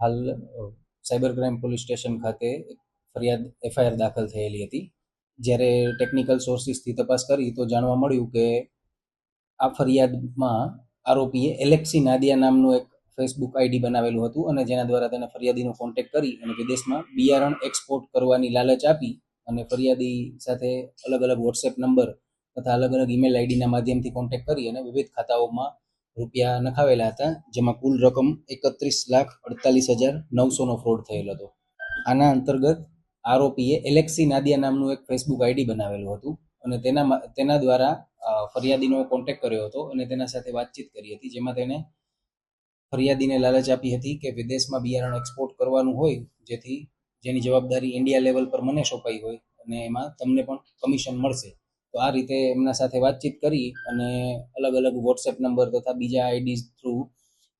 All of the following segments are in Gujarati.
હાલ સાયબર ક્રાઇમ પોલીસ સ્ટેશન ખાતે ફરિયાદ એફઆઈઆર દાખલ થયેલી હતી. જ્યારે ટેકનિકલ સોર્સિસથી તપાસ કરી તો જાણવા મળ્યું કે આ ફરિયાદમાં આરોપીએ એલેક્સી નાદિયા નામનું એક ફેસબુક આઈડી બનાવેલું હતું અને જેના દ્વારા તેને ફરિયાદીનો કોન્ટેક્ટ કરી અને વિદેશમાં બિયારણ એક્સપોર્ટ કરવાની લાલચ આપી અને ફરિયાદી સાથે અલગ અલગ વોટ્સએપ નંબર તથા અલગ અલગ ઈમેલ આઈડીના માધ્યમથી કોન્ટેક્ટ કરી અને વિવિધ ખાતાઓમાં રૂપિયા નખાવેલા હતા, જેમાં કુલ રકમ એકત્રીસ લાખ અડતાલીસ હજાર નવસોનો ફ્રોડ થયેલો હતો. આના અંતર્ગત આરોપીએ એલેક્સી નાદિયા નામનું એક ફેસબુક આઈડી બનાવેલું હતું અને તેના તેના દ્વારા ફરિયાદીનો કોન્ટેક્ટ કર્યો હતો અને તેના સાથે વાતચીત કરી હતી, જેમાં તેને ફરિયાદીને લાલચ આપી હતી કે વિદેશમાં બિયારણ એક્સપોર્ટ કરવાનું હોય, જેથી જેની જવાબદારી ઇન્ડિયા લેવલ પર મને સોંપાઈ હોય અને એમાં તમને પણ કમિશન મળશે. તો આ રીતે એમના સાથે વાતચીત કરી અને અલગ અલગ વોટ્સએપ નંબર તથા બીજા આઈડી થ્રુ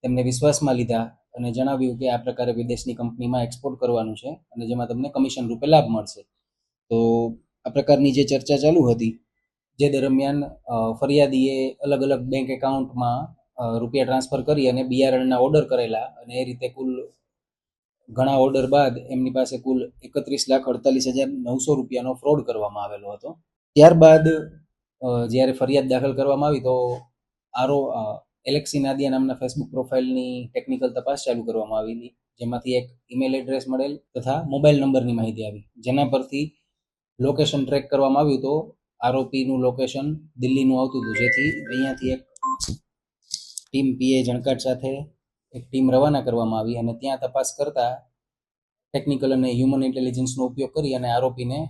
તેમને વિશ્વાસમાં લીધા અને જણાવ્યું કે આ પ્રકારે વિદેશની કંપનીમાં એક્સપોર્ટ કરવાનું છે અને જેમાં તમને કમિશન રૂપે લાભ મળશે. તો આ પ્રકારની જે ચર્ચા ચાલુ હતી, જે દરમિયાન ફરિયાદીએ અલગ અલગ બેંક એકાઉન્ટમાં રૂપિયા ટ્રાન્સફર કરી અને બિયારણના ઓર્ડર કરેલા અને એ રીતે કુલ ઘણા ઓર્ડર બાદ એમની પાસે કુલ એકત્રીસ લાખ અડતાલીસ હજાર નવસો રૂપિયાનો ફ્રોડ કરવામાં આવેલો હતો. ત્યારબાદ જ્યારે ફરિયાદ દાખલ કરવામાં આવી તો આરો એલેક્સી નાદિયા નામના ફેસબુક પ્રોફાઇલની ટેકનિકલ તપાસ ચાલુ કરવામાં આવી હતી, જેમાંથી એક ઈમેલ એડ્રેસ મળેલ તથા મોબાઈલ નંબરની માહિતી આવી. જેના પરથી લોકેશન ટ્રેક કરવામાં આવ્યું તો આરોપીનું લોકેશન દિલ્હીનું આવતું હતું, જેથી અહીંયાથી એક ટીમ પીએ જણકાટ સાથે એક ટીમ રવાના કરવામાં આવી અને ત્યાં તપાસ કરતા ટેકનિકલ અને હ્યુમન ઇન્ટેલિજન્સનો ઉપયોગ કરી અને આરોપીને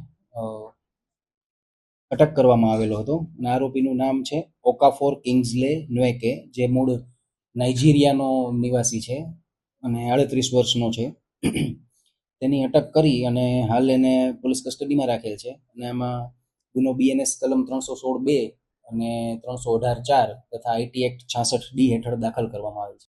અટક કરવામાં આવેલો હતો અને આરોપીનું નામ છે ઓકાફોર કિંગ્સલે ન્વેકે, જે મૂળ નાઇજીરિયાનો નિવાસી છે અને આડત્રીસ વર્ષનો છે. તેની અટક કરી અને હાલ એને પોલીસ કસ્ટડીમાં રાખેલ છે અને આમાં ગુનો બીએનએસ કલમ ત્રણસો સોળ બે અને ત્રણસો અઢાર ચાર તથા આઈટી એક્ટ છાસઠ ડી હેઠળ દાખલ કરવામાં આવેલ છે.